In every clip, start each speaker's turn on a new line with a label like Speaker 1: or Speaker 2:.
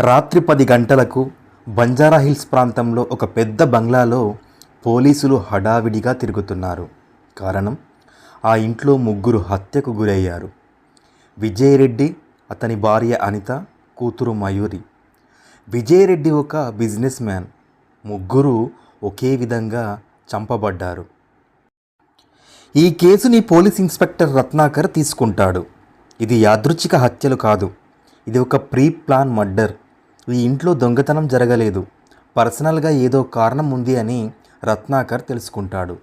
Speaker 1: రాత్రి పది గంటలకు బంజారా హిల్స్ ప్రాంతంలో ఒక పెద్ద బంగ్లాలో పోలీసులు హడావిడిగా తిరుగుతున్నారు. కారణం ఆ ఇంట్లో ముగ్గురు హత్యకు గురయ్యారు. విజయరెడ్డి అతని భార్య అనిత కూతురు మయూరి. విజయరెడ్డి ఒక బిజినెస్ మ్యాన్. ముగ్గురు ఒకే విధంగా చంపబడ్డారు. ఈ కేసుని పోలీస్ ఇన్స్పెక్టర్ రత్నాకర్ తీసుకుంటాడు. ఇది యాదృచ్ఛిక హత్యలు కాదు. ఇది ఒక ప్రీ ప్లాన్ మర్డర్. ఈ ఇంట్లో దొంగతనం జరగలేదు. పర్సనల్గా ఏదో కారణం ఉంది అని రత్నాకర్ తెలుసుకుంటాడు.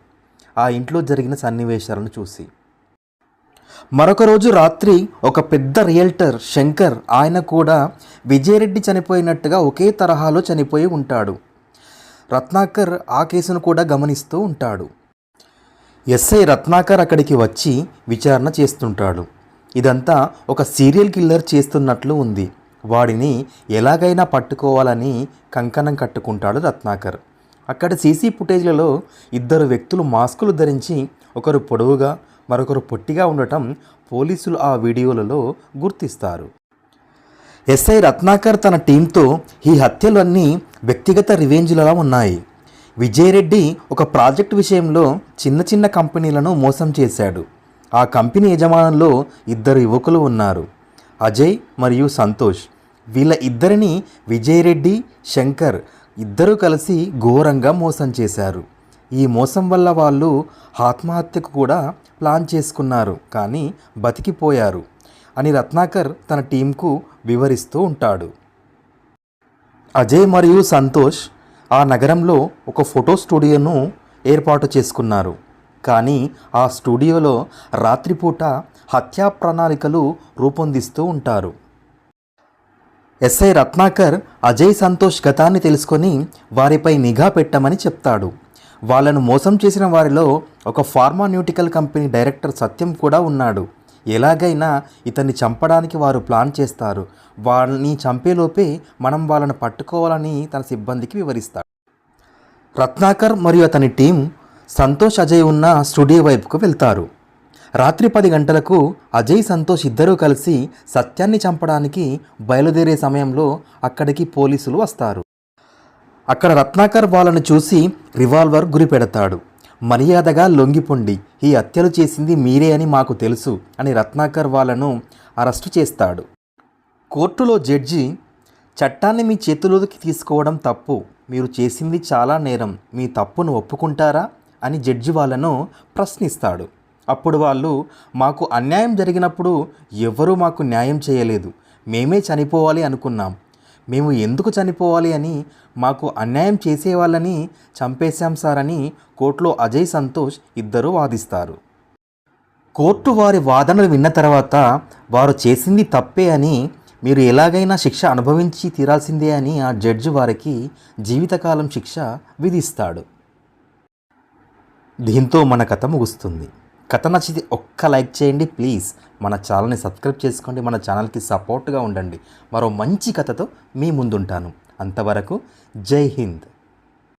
Speaker 1: ఆ ఇంట్లో జరిగిన సన్నివేశాలను చూసి. మరొక రోజు రాత్రి ఒక పెద్ద రియల్టర్ శంకర్ ఆయన కూడా విజయరెడ్డి చనిపోయినట్టుగా ఒకే తరహాలో చనిపోయి ఉంటాడు. రత్నాకర్ ఆ కేసును కూడా గమనిస్తూ ఉంటాడు. ఎస్ఐ రత్నాకర్ అక్కడికి వచ్చి విచారణ చేస్తుంటాడు. ఇదంతా ఒక సీరియల్ కిల్లర్ చేస్తున్నట్లు ఉంది. వాడిని ఎలాగైనా పట్టుకోవాలని కంకణం కట్టుకుంటాడు రత్నాకర్. అక్కడ సీసీ ఫుటేజ్లలో ఇద్దరు వ్యక్తులు మాస్కులు ధరించి ఒకరు పొడవుగా మరొకరు పొట్టిగా ఉండటం పోలీసులు ఆ వీడియోలలో గుర్తిస్తారు. ఎస్ఐ రత్నాకర్ తన టీంతో ఈ హత్యలు అన్నీ వ్యక్తిగత రివెంజ్లలా ఉన్నాయి. విజయరెడ్డి ఒక ప్రాజెక్ట్ విషయంలో చిన్న చిన్న కంపెనీలను మోసం చేశాడు. ఆ కంపెనీ యజమానుల్లో ఇద్దరు యువకులు ఉన్నారు. అజయ్ మరియు సంతోష్. వీళ్ళ ఇద్దరిని విజయరెడ్డి శంకర్ ఇద్దరూ కలిసి ఘోరంగా మోసం చేశారు. ఈ మోసం వల్ల వాళ్ళు ఆత్మహత్యకు కూడా ప్లాన్ చేసుకున్నారు కానీ బతికిపోయారు అని రత్నాకర్ తన టీంకు వివరిస్తూ ఉంటాడు. అజయ్ మరియు సంతోష్ ఆ నగరంలో ఒక ఫోటో స్టూడియోను ఏర్పాటు చేసుకున్నారు. కానీ ఆ స్టూడియోలో రాత్రిపూట హత్యా ప్రణాళికలు రూపొందిస్తూ ఉంటారు. ఎస్ఐ రత్నాకర్ అజయ్ సంతోష్ గతాన్ని తెలుసుకొని వారిపై నిఘా పెట్టమని చెప్తాడు. వాళ్ళను మోసం చేసిన వారిలో ఒక ఫార్మాన్యూటికల్ కంపెనీ డైరెక్టర్ సత్యం కూడా ఉన్నాడు. ఎలాగైనా ఇతన్ని చంపడానికి వారు ప్లాన్ చేస్తారు. వాళ్ళని చంపేలోపే మనం వాళ్ళను పట్టుకోవాలని తన సిబ్బందికి వివరిస్తాడు. రత్నాకర్ మరియు అతని టీం సంతోష్ అజయ్ ఉన్న స్టూడియో వైపుకు వెళ్తారు. రాత్రి పది గంటలకు అజయ్ సంతోష్ ఇద్దరూ కలిసి సత్యాన్ని చంపడానికి బయలుదేరే సమయంలో అక్కడికి పోలీసులు వస్తారు. అక్కడ రత్నాకర్ వాళ్ళను చూసి రివాల్వర్ గురిపెడతాడు. మర్యాదగా లొంగిపొండి ఈ హత్యలు చేసింది మీరే అని మాకు తెలుసు అని రత్నాకర్ వాళ్ళను అరెస్టు చేస్తాడు. కోర్టులో జడ్జి చట్టాన్ని మీ చేతిలోకి తీసుకోవడం తప్పు. మీరు చేసింది చాలా నేరం. మీ తప్పును ఒప్పుకుంటారా? అని జడ్జి వాళ్ళను ప్రశ్నిస్తాడు. అప్పుడు వాళ్ళు మాకు అన్యాయం జరిగినప్పుడు ఎవరూ మాకు న్యాయం చేయలేదు. మేమే చనిపోవాలి అనుకున్నాం. మేము ఎందుకు చనిపోవాలి అని మాకు అన్యాయం చేసేవాళ్ళని చంపేశాం సార్ అని కోర్టులో అజయ్ సంతోష్ ఇద్దరూ వాదిస్తారు. కోర్టు వారి వాదనలు విన్న తర్వాత వారు చేసింది తప్పే అని మీరు ఎలాగైనా శిక్ష అనుభవించి తీరాల్సిందే అని ఆ జడ్జి వారికి జీవితకాలం శిక్ష విధిస్తాడు. దీంతో మన కథ ముగుస్తుంది. కథ నచ్చితే ఒక్క లైక్ చేయండి. ప్లీజ్ మన ఛానల్ని సబ్స్క్రైబ్ చేసుకోండి. మన ఛానల్కి సపోర్ట్గా ఉండండి. మరో మంచి కథతో మీ ముందుంటాను. అంతవరకు జై హింద్.